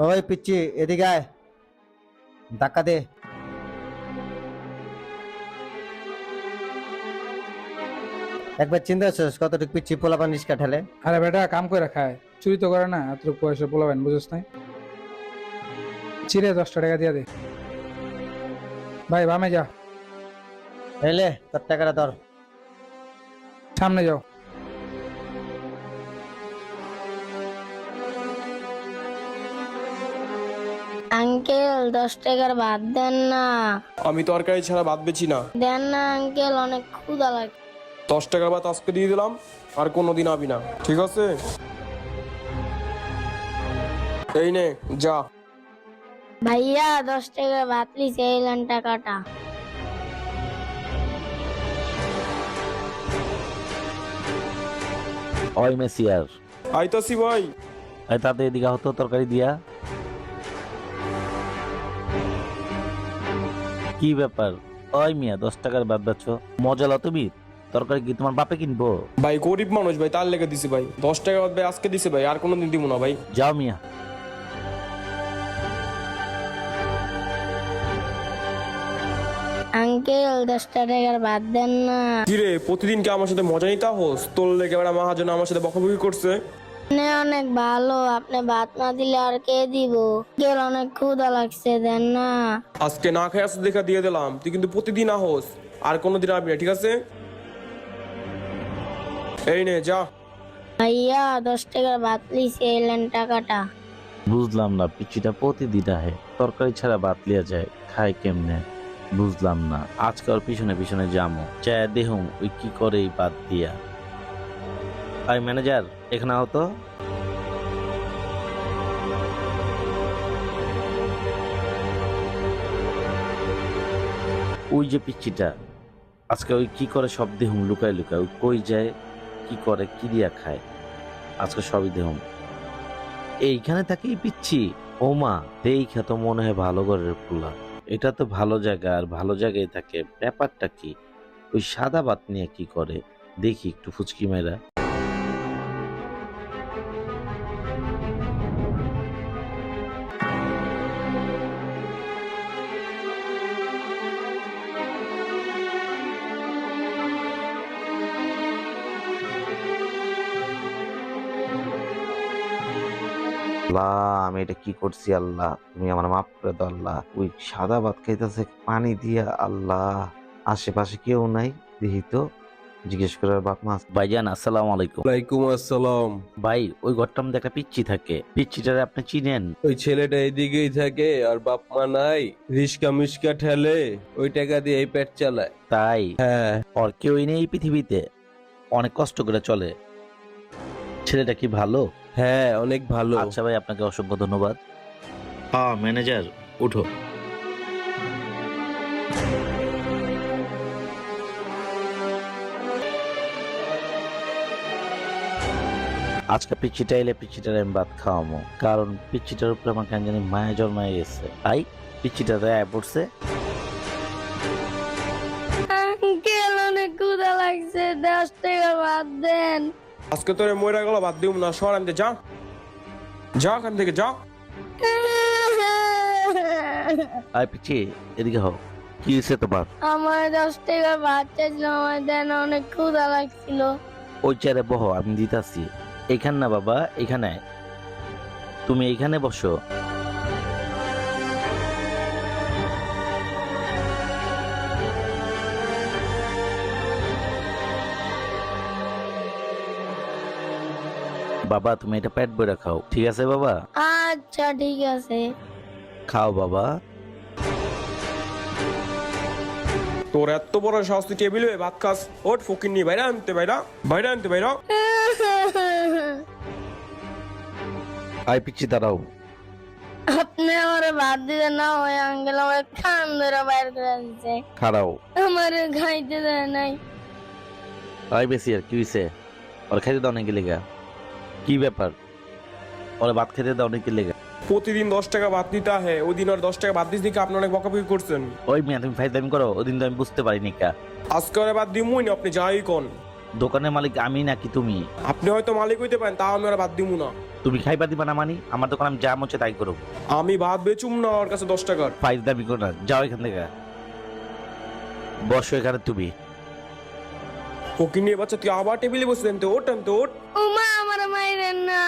ওই পিচ্ছি এদিকে আয় ধাক্কা দে একবার চিন্তা করছিস কতটুকু পিচ্ছি পোলাপান রিস্কা ঠেলে আরে বেটা কাম করে খায় চুরি তো করে না এত পয়সা পোলাবেন বুঝছ নাই চিরে দশটা টাকা দিয়ে দে ভাই বামে যা এলে তোর টাকাটা ধর সামনে যাও আঙ্কেল দশ টাকার ভাত দেন না। আমি তরকারি ছাড়া ভাত বেছি না। দেন না আঙ্কেল অনেক ক্ষুধা লাগে। দশ টাকার ভাত আজকে দিয়ে দিলাম আর কোনো দিন আবি না। ঠিক আছে? এই নে যা। ভাইয়া দশ টাকার ভাত লিছে এলেন টাকাটা। ওই মেসিয়ার। আইতাছি ভাই। এই তাতে এদিকে হতো তরকারি দিয়া। কি ব্যাপার? ওই মিয়া দশ টাকার বাদ বাচ্চ। মজা লো তুমি। তরকারি কি তোমার বাপে কিনবো? ভাই গরিব মানুষ ভাই তার লেগে দিছি ভাই। দশ টাকা বাদ ভাই আজকে দিছে ভাই আর কোনো দিন দিব না ভাই। যাও মিয়া। আঙ্কেল দশটা টাকার ভাত দেন না। কিরে প্রতিদিন কি আমার সাথে মজা নিতে হোস তোর লেগে এবার মহাজন আমার সাথে বকাবকি করছে। আপনি অনেক ভালো আপনি ভাত না দিলে আর কে দিব? আঙ্কেল অনেক ক্ষুধা লাগছে দেন না। আজকে না খাই আসতে দেখা দিয়ে দিলাম। তুই কিন্তু প্রতিদিন আহোস আর কোনো দিন আবি না ঠিক আছে? এই নে যা। ভাইয়া দশ টাকার ভাত লিছে এলেন টাকাটা। বুঝলাম না পিচিটা প্রতিদিন আহে। তরকারি ছাড়া বাদ লিয়া যায় খায় কেমনে? বুঝলাম না আজকাল পিছনে পিছনে যামো। চায় দেহুম ওই কি করে এই বাদ দিয়া। আই ম্যানেজার, এখানে হতো ওই যে পিচ্ছিটা আজকে ওই কি করে সব দেহুম লুকায় লুকায় ওই কই যায়, কি করে, কি দিয়া খায়, আজকে সবই দেহুম এইখানে তাকেই পিচ্ছি। ও মা, দেখে তো মনে হয় ভালো ঘরের পোলা এটা তো ভালো জায়গা, আর ভালো জায়গায় থাকে। ব্যাপারটা কি? ওই সাদা বাত নিয়ে কি করে? দেখি একটু ফুচকি মেয়েরা আল্লাহ আমি এটা কি করছি আল্লাহ? তুমি আমার মাফ করে দাও আল্লাহ। ওই সাদা ভাত খাইতেছে পানি দিয়া আল্লাহ। আশেপাশে কেউ নাই দেখি তো জিজ্ঞেস করে বাপ মা ভাইজান আসসালামু আলাইকুম। ওয়ালাইকুম আসসালাম। ভাই ওই ঘরটার মধ্যে একটা পিচ্ছি থাকে। পিচ্ছিটারে আপনি চিনেন? ওই ছেলেটা এদিকেই থাকে আর বাপ মা নাই। রিস্কা মিসকা ঠেলে ওই টাকা দিয়ে এই পেট চালায়। তাই? হ্যাঁ। আর কেউই নেই এই পৃথিবীতে। অনেক কষ্ট করে চলে। ছেলেটা কি ভালো? হ্যাঁ অনেক ভালো। আচ্ছা ভাই আপনাকে অসংখ্য ধন্যবাদ। হ্যাঁ ম্যানেজার উঠো। আজকে পিচ্ছিটা এলে পিচ্ছিটার আমি ভাত খাওয়াবো কারণ পিচ্ছিটার উপরে আমার কেন জানি মায়া জন্মায় গেছে। তাই পিচ্ছিটা দেয় পড়ছে। আঙ্কেল অনেক ক্ষুধা লাগছে। দশ টাকার ভাত দেন। আজকে তোরে ময়রা গেল বাদ দিব না সর আনতে যা। যা ওখান থেকে যা। আই পিছে এদিকে হও। কি হয়েছে তোমার? আমার দশ টাকা ভাত চাইছিলাম আমার দেন অনেক ক্ষুধা লাগছিল। ওই চারে বহ আমি দিতাছি। এখান না বাবা এখানে। তুমি এখানে বসো। বাবা তুমি এটা পেট বইরা খাও। ঠিক আছে বাবা? আচ্ছা ঠিক আছে। খাও বাবা। তোর এত বড় তুই টেবিলে ভাত খাস। ওট ফকির নি বাইরে আনতে বাইরা বাইরে আনতে বাইরা। আয় পিচ্ছি দাঁড়াও। আপনি আমার ভাত দিতে না ওই আঙ্কেল আমার খান ধরে বাইর করে দিচ্ছে খাড়াও। আমার খাইতে দেয় নাই। আয় বেশি আর কি হয়েছে ওর খাইতে দাও নাকি লেগা? কি ব্যাপার? ওরা ভাত খেতে দাও নাকি লেগে প্রতিদিন দশ টাকা ভাত নিতে আহে ওই দিন আর দশ টাকা ভাত দিস দিকে আপনি অনেক বকাবকি করছেন। ওই মিয়া তুমি ফাইজলামি করো ওদিন তো আমি বুঝতে পারিনি কা। আজকে আর বাদ দিমুই না আপনি যাই কোন। দোকানের মালিক আমি নাকি তুমি? আপনি হয়তো মালিক হইতে পারেন তাও আমি আর বাদ দিব না। তুমি খাইবা দিবা না মানি আমার দোকান আমি যা মচ্ছে তাই করো আমি ভাত বেচুম না ওর কাছে দশ টাকার। ফাইল দাবি করো না যাও এখান থেকে। বসো এখানে তুমি। ফকির নিয়ে বাচ্চা তুই আবার টেবিলে বসে দেন তো ওট আমি তো ওট ও মা আমার মাইরেন না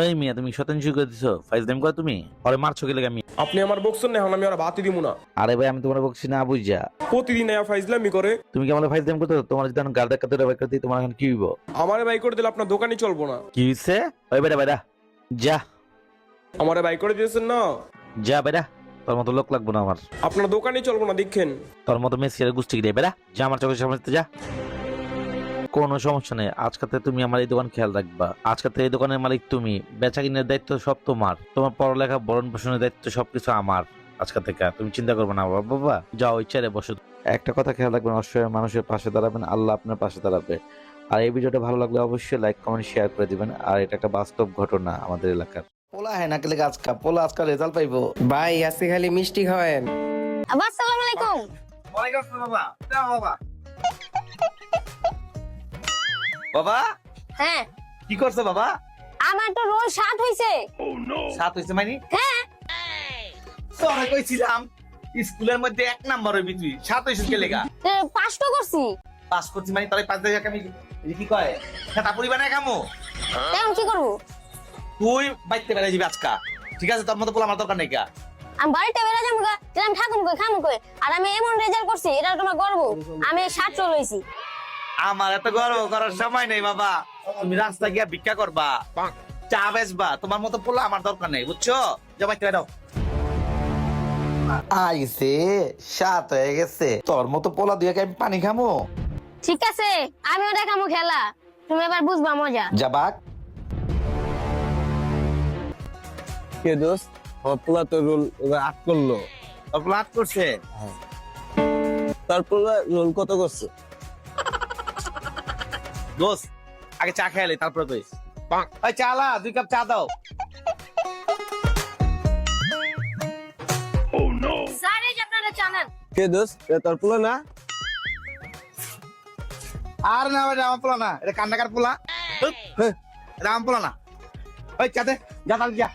এই মিয়া তুমি শতাংশ করে দিছো। দামি করো তুমি। আরে মারছো গেলে আমি? আপনি আমার বকছেন না এখন আমি আর ভাতই দিব না। আরে ভাই আমি তোমার বকছি না বুঝা। প্রতিদিন ফাইজলামি করে। তুমি কি আমার দামি করতে তোমার যদি আমি কাতে বাইক করতে তোমার এখন কি হইব? আমারে বাই করে দিলে আপনার দোকানই চলবো না। কি হইছে? ওই বেটা বেটা যা। আমারে বাই করে দিয়েছেন না? যা বেটা। তোর মতো লোক লাগবো না আমার। আপনার দোকানই চলবো না দেখেন। তোর মতো মেসির গুষ্টি দিয়ে বেড়া যা আমার চোখের সামনে যা। কোনো সমস্যা নেই। আজকাতে তুমি আমার এই দোকান খেয়াল রাখবা। আজকাতে এই দোকানের মালিক তুমি। বেচা কিনের দায়িত্ব সব তোমার। তোমার পড়ালেখা বরণ পোষণের দায়িত্ব সবকিছু আমার আজকে থেকে। তুমি চিন্তা করবে না বাবা বাবা যাও ইচ্ছারে বসো। একটা কথা খেয়াল রাখবেন অসহায় মানুষের পাশে দাঁড়াবেন আল্লাহ আপনার পাশে দাঁড়াবে। আর এই ভিডিওটা ভালো লাগলে অবশ্যই লাইক কমেন্ট শেয়ার করে দিবেন। আর এটা একটা বাস্তব ঘটনা আমাদের এলাকার। পোলা হ্যাঁ নাকি আজকা পোলা আজকাল রেজাল্ট পাইবো। ভাই আজকে খালি মিষ্টি খাওয়েন আসসালামু আলাইকুম। ওয়ালাইকুম আসসালাম বাবা। বাবা? হ্যাঁ। কি করছ বাবা? আমার তো রোল সাত হইছে। সাত হয়েছে মাইনি হ্যাঁ। তোরা কইছিলাম স্কুলের মধ্যে এক নাম্বার হইবি তুই। সাত হইছিস কে লেগা? এ, পাঁচটা করছি। পাস করছিস মানে তোরা পাঁচ জায়গা আমি এই কি কয়? খেতা পরিবা না কামো এখন কি করব? তুই বাইতে বেড়ে যাবি আজকা। ঠিক আছে তোর মতো বলে আমার দরকার নেই কা। আমি বাড়িতে বেড়ে যাব গা ঠাকুর কই খামু কই। আর আমি এমন রেজাল্ট করছি এটা তোমার গর্ব। আমি সাত চল হইছি। আমার এত গর্ব করার সময় নেই বাবা। তুমি রাস্তা গিয়া ভিক্ষা করবা। চা বেচবা। তোমার মতো পোলা আমার দরকার নেই বুঝছ? যা বাইতে বেড়াও আইসে সাত হয়ে গেছে। তোর মতো পোলা দুই আমি পানি খামো। ঠিক আছে আমিও দেখামু খেলা। তুমি এবার বুঝবা মজা। যাবাক কে দোস্ত? পোলা তো রোল এবার আট করল। আট করছে? তার পোলা রোল কত করছে? দোস্ত আগে চা খেয়ালি তারপরে তুই ওই চালা দুই কাপ চা দাও। স্যার এই যে আপনারা জানেন কে দোস্ত? এ তোর পোলা না? আর না ভাই আমার পোলা না এটা কান্নাকার পোলা। এটা আমার পোলা না। ওই চাতে যা তাহলে যা।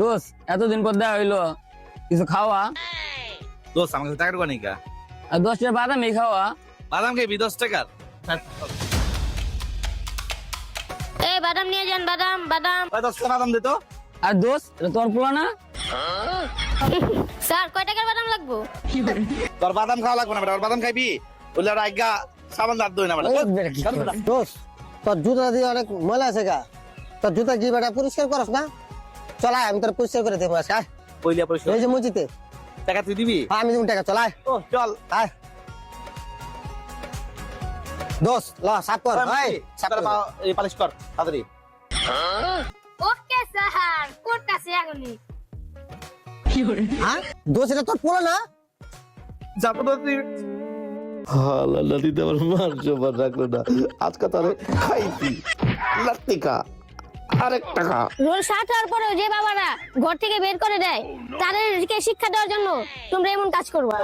দোস্ত এতদিন পর দেখা হইল। কিছু খাওয়া? দোস্ত আমার কাছে টাকা টাকা নেই কা। আর দশটা বাদামি খাওয়া। বাদাম খাইবি দশ টাকার। এই বাদাম নিয়ে যান বাদাম বাদাম। ওই টাকা বাদাম দে তো? আর দোস্ত এটা তোর পোলা না? স্যার কয় টাকার বাদাম লাগবো? তোর বাদাম খাওয়া লাগবে না বেটা ওর বাদাম খাইবি? বললে আর আজ্ঞা সাবান দাঁত দই না বেটা? দোস্ত তোর জুতা দিয়ে অনেক ময়লা আছে গা। তোর জুতা কি বেটা পরিষ্কার করস না? চলাই আমি তোর পরিষ্কার করে দেবো আজকে পয়সা এই যে মুচিতে টাকা তুই দিবি? হ্যাঁ, আমি তুমি টাকা চলাই ও চল। আয়। দোস্ত ল সাপ কর সাপ তোর কর। পা- এই পালিশ কর তাড়াতাড়ি। ওকে স্যার করতাছি এখনই? হ্যাঁ? দোস্ত এটা তোর পোলা না? যাব তো তুই। হালা রাখল না। আজকে খাইছি। লাত্তিকা আরেক টাকা রোল সাত হওয়ার পরেও যে বাবারা ঘর থেকে বের করে দেয় তাদেরকে শিক্ষা দেওয়ার জন্য তোমরা এমন কাজ করবা।